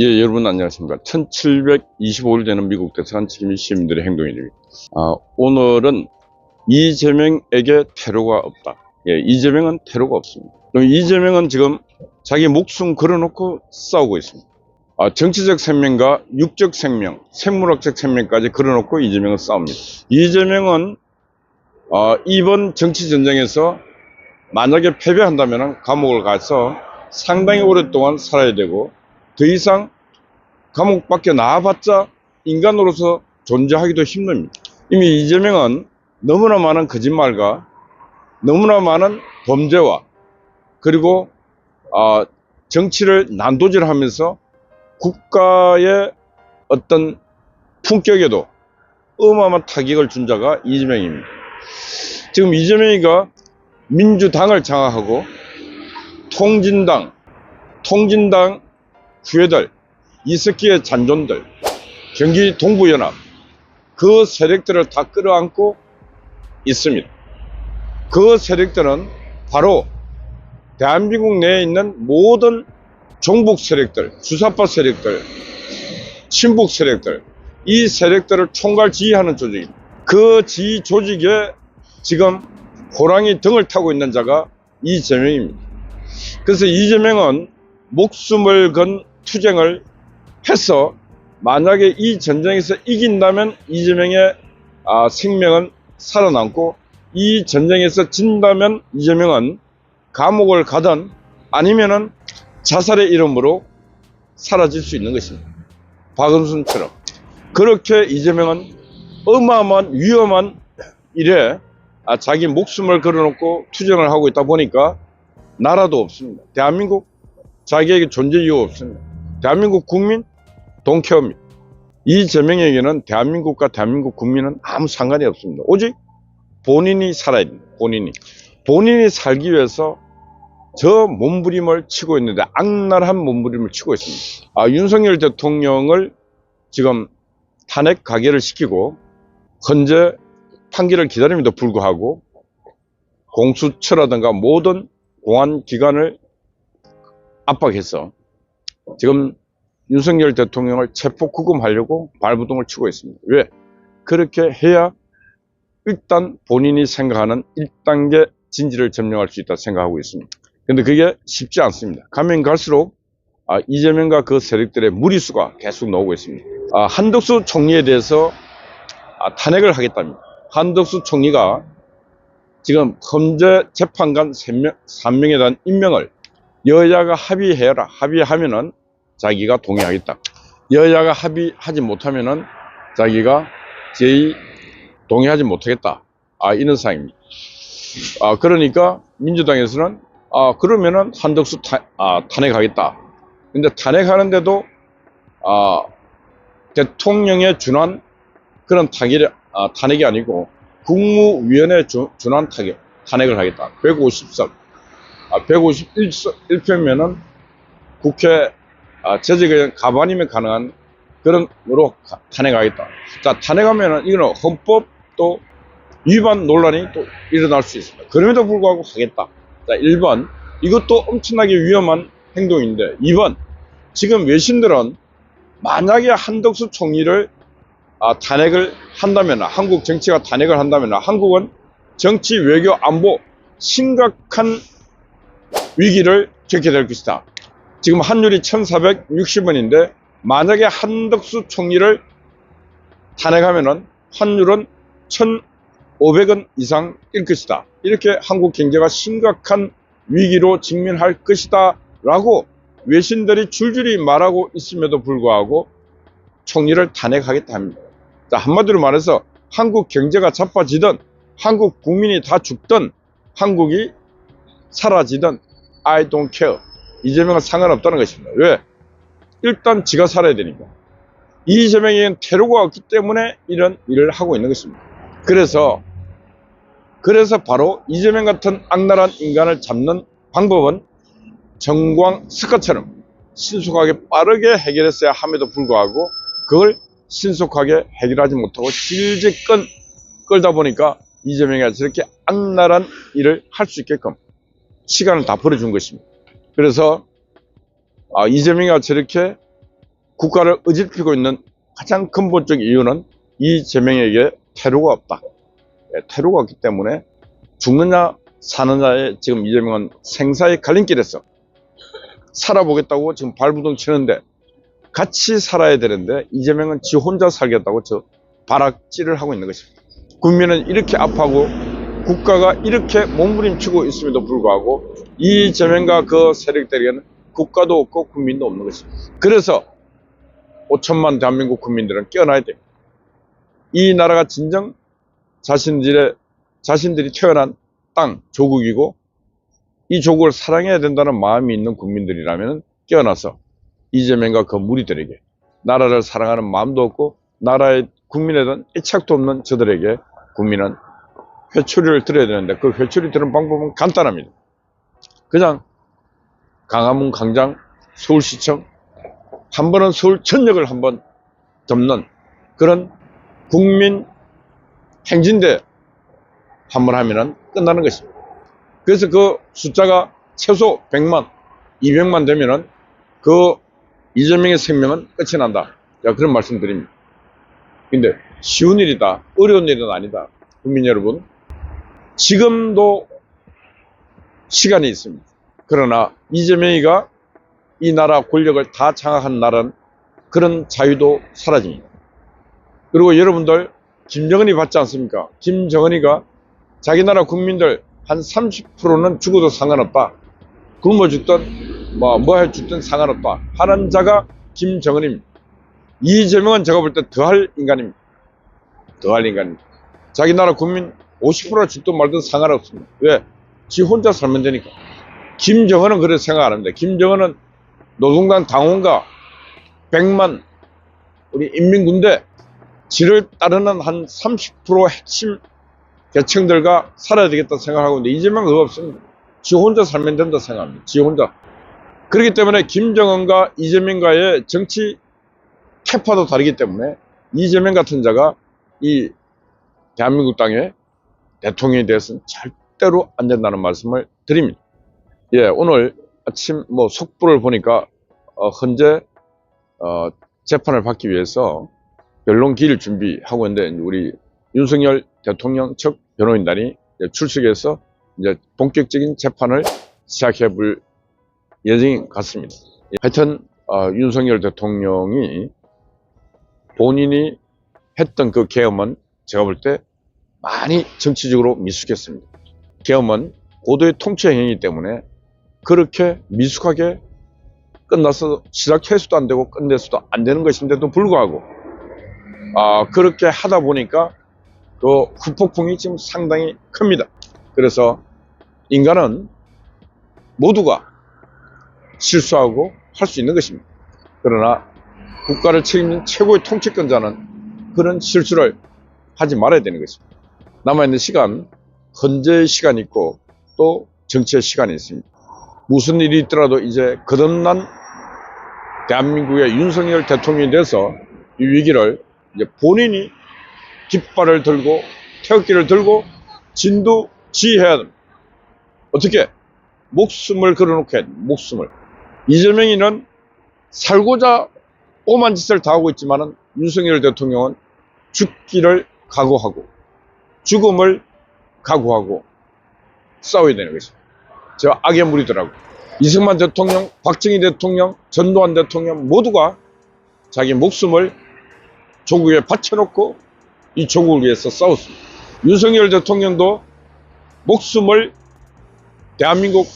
예, 여러분 안녕하십니까. 1725일 되는 미국 대사관 지킴이 시민들의 행동일입니다. 아, 오늘은 이재명에게 테러가 없다. 예, 이재명은 테러가 없습니다. 그럼 이재명은 지금 자기 목숨 걸어놓고 싸우고 있습니다. 아, 정치적 생명과 육적 생명, 생물학적 생명까지 걸어놓고 이재명은 싸웁니다. 이재명은 아, 이번 정치 전쟁에서 만약에 패배한다면 감옥을 가서 상당히 오랫동안 살아야 되고 더 이상 감옥 밖에 나와봤자 인간으로서 존재하기도 힘듭니다. 이미 이재명은 너무나 많은 거짓말과 너무나 많은 범죄와 그리고 아, 정치를 난도질하면서 국가의 어떤 품격에도 어마어마한 타격을 준 자가 이재명입니다. 지금 이재명이가 민주당을 장악하고 통진당, 통진당 후예들, 이석기의 잔존들, 경기 동부연합, 그 세력들을 다 끌어안고 있습니다. 그 세력들은 바로 대한민국 내에 있는 모든 종북 세력들, 주사파 세력들, 친북 세력들, 이 세력들을 총괄 지휘하는 조직입니다. 그 지휘 조직에 지금 호랑이 등을 타고 있는 자가 이재명입니다. 그래서 이재명은 목숨을 건 투쟁을 해서 만약에 이 전쟁에서 이긴다면 이재명의 아, 생명은 살아남고 이 전쟁에서 진다면 이재명은 감옥을 가든 아니면은 자살의 이름으로 사라질 수 있는 것입니다. 박은순처럼 그렇게 이재명은 어마어마한 위험한 일에 아, 자기 목숨을 걸어놓고 투쟁을 하고 있다 보니까 나라도 없습니다. 대한민국 자기에게 존재 이유가 없습니다. 대한민국 국민 동케어입니다. 이재명에게는 대한민국과 대한민국 국민은 아무 상관이 없습니다. 오직 본인이 살아야 됩니다. 본인이. 본인이 살기 위해서 저 몸부림을 치고 있는데 악랄한 몸부림을 치고 있습니다. 아, 윤석열 대통령을 지금 탄핵 가결을 시키고 현재 판결을 기다림에도 불구하고 공수처라든가 모든 공안 기관을 압박해서 지금 윤석열 대통령을 체포 구금하려고 발부동을 치고 있습니다. 왜? 그렇게 해야 일단 본인이 생각하는 1단계 진지를 점령할 수 있다 생각하고 있습니다. 근데 그게 쉽지 않습니다. 가면 갈수록 아, 이재명과 그 세력들의 무리수가 계속 나오고 있습니다. 아, 한덕수 총리에 대해서 아, 탄핵을 하겠답니다. 한덕수 총리가 지금 헌재 재판관 3명, 3명에 대한 임명을 여야가 합의해라. 합의하면은 자기가 동의하겠다. 여야가 합의하지 못하면은 자기가 제의 동의하지 못하겠다. 아, 이런 상입니다. 아, 그러니까 민주당에서는 아, 그러면은 한덕수 타, 아, 탄핵하겠다. 근데 탄핵하는데도 아, 대통령에 준한 그런 탄핵이, 아, 탄핵이 아니고 국무위원회 주, 준한 탄핵, 탄핵을 하겠다. 150석. 아, 151표면은 국회 아, 재직에 가만히면 가능한 그런 으로 가- 탄핵하겠다. 자, 탄핵하면은 이거는 헌법 또 위반 논란이 또 일어날 수 있습니다. 그럼에도 불구하고 하겠다. 자, 1번. 이것도 엄청나게 위험한 행동인데, 2번. 지금 외신들은 만약에 한덕수 총리를 아, 탄핵을 한다면, 한국 정치가 탄핵을 한다면, 한국은 정치, 외교, 안보 심각한 위기를 겪게 될 것이다. 지금 환율이 1460원인데, 만약에 한덕수 총리를 탄핵하면은 환율은 1,500원 이상 일 것이다. 이렇게 한국 경제가 심각한 위기로 직면할 것이다. 라고 외신들이 줄줄이 말하고 있음에도 불구하고 총리를 탄핵하겠다 합니다. 자, 한마디로 말해서 한국 경제가 자빠지든 한국 국민이 다 죽든 한국이 사라지든 I don't care. 이재명은 상관없다는 것입니다. 왜? 일단 지가 살아야 되니까. 이재명에게는 테러가 없기 때문에 이런 일을 하고 있는 것입니다. 그래서 그래서 바로 이재명 같은 악랄한 인간을 잡는 방법은 정광 스카처럼 신속하게 빠르게 해결했어야 함에도 불구하고 그걸 신속하게 해결하지 못하고 질질끈 끌다 보니까 이재명이 저렇게 악랄한 일을 할 수 있게끔 시간을 다 벌어준 것입니다. 그래서 아, 이재명이가 저렇게 국가를 어지럽히고 있는 가장 근본적 이유는 이재명에게 태도가 없다. 예, 태도가 없기 때문에 죽느냐 사느냐에 지금 이재명은 생사의 갈림길에서 살아보겠다고 지금 발부동 치는데 같이 살아야 되는데 이재명은 지 혼자 살겠다고 저 발악질을 하고 있는 것입니다. 국민은 이렇게 아파하고 국가가 이렇게 몸부림치고 있음에도 불구하고 이재명과 그 세력들에게는 국가도 없고 국민도 없는 것입니다. 그래서 5천만 대한민국 국민들은 깨어나야 됩니다. 이 나라가 진정 자신들의 자신들이 태어난 땅 조국이고 이 조국을 사랑해야 된다는 마음이 있는 국민들이라면 깨어나서 이재명과 그 무리들에게 나라를 사랑하는 마음도 없고 나라의 국민에 대한 애착도 없는 저들에게 국민은 회초리를 들어야 되는데 그 회초리 드는 방법은 간단합니다. 그냥 강화문 광장 서울시청 한 번은 서울 전역을 한번 덮는 그런 국민 행진대 한번 하면은 끝나는 것입니다. 그래서 그 숫자가 최소 100만, 200만 되면은 그 이재명의 생명은 끝이 난다. 자, 그런 말씀 드립니다. 근데 쉬운 일이다. 어려운 일은 아니다. 국민 여러분. 지금도 시간이 있습니다. 그러나 이재명이가 이 나라 권력을 다 장악한 날은 그런 자유도 사라집니다. 그리고 여러분들 김정은이 받지 않습니까? 김정은이가 자기 나라 국민들 한 30%는 죽어도 상관없다. 굶어 죽든 뭐 뭐해 죽든 상관없다. 하는 자가 김정은입니다. 이재명은 제가 볼 때 더할 인간입니다. 더할 인간입니다. 자기 나라 국민 50%가 죽든 말든 상관없습니다. 왜? 지 혼자 살면 되니까. 김정은은 그렇게 생각 안 합니다. 김정은은 노동당 당원과 100만 우리 인민군대 지를 따르는 한 30% 핵심 계층들과 살아야 되겠다 생각하고 있는데 이재명은 그거 없습니다. 지 혼자 살면 된다 생각합니다. 지 혼자. 그렇기 때문에 김정은과 이재명과의 정치 캐파도 다르기 때문에 이재명 같은 자가 이 대한민국 땅의 대통령에 대해서는 절대로 안 된다는 말씀을 드립니다. 예, 오늘 아침 뭐 속보를 보니까 어, 현재 어, 재판을 받기 위해서 변론 기일 준비하고 있는데 우리 윤석열 대통령 측 변호인단이 출석해서 이제 본격적인 재판을 시작해 볼 예정인 것 같습니다. 예, 하여튼 어, 윤석열 대통령이 본인이 했던 그 계엄은 제가 볼 때 많이 정치적으로 미숙했습니다. 계엄은 고도의 통치 행위이기 때문에 그렇게 미숙하게 끝나서 시작해서도 안 되고 끝내서도 안 되는 것인데도 불구하고 아 그렇게 하다 보니까 그 후폭풍이 지금 상당히 큽니다. 그래서 인간은 모두가 실수하고 할 수 있는 것입니다. 그러나 국가를 책임진 최고의 통치권자는 그런 실수를 하지 말아야 되는 것입니다. 남아있는 시간, 헌재의 시간이 있고 또 정치의 시간이 있습니다. 무슨 일이 있더라도 이제 거듭난 대한민국의 윤석열 대통령이 돼서 이 위기를 이제 본인이 깃발을 들고 태극기를 들고 진두 지휘해야 됩니다. 어떻게? 목숨을 걸어놓게 목숨을. 이재명이는 살고자 오만 짓을 다 하고 있지만은 윤석열 대통령은 죽기를 각오하고 죽음을 각오하고 싸워야 되는 것입니다. 저 악의 무리더라고. 이승만 대통령, 박정희 대통령, 전두환 대통령 모두가 자기 목숨을 조국에 바쳐놓고 이 조국을 위해서 싸웠습니다. 윤석열 대통령도 목숨을 대한민국,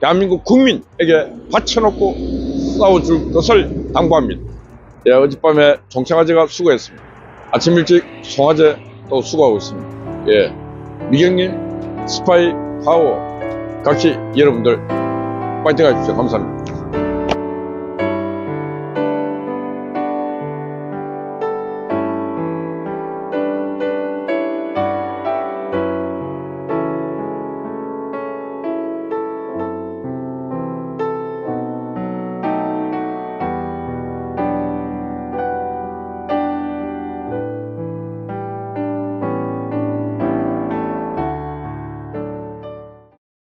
대한민국 국민에게 바쳐놓고 싸워줄 것을 당부합니다. 예, 어젯밤에 종창아재가 수고했습니다. 아침 일찍 송아재 또 수고하고 있습니다. 예, 미경님, 스파이 파워, 각시 여러분들 파이팅 하십시오. 감사합니다.